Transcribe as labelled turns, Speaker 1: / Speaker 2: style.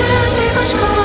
Speaker 1: ще тріпочка.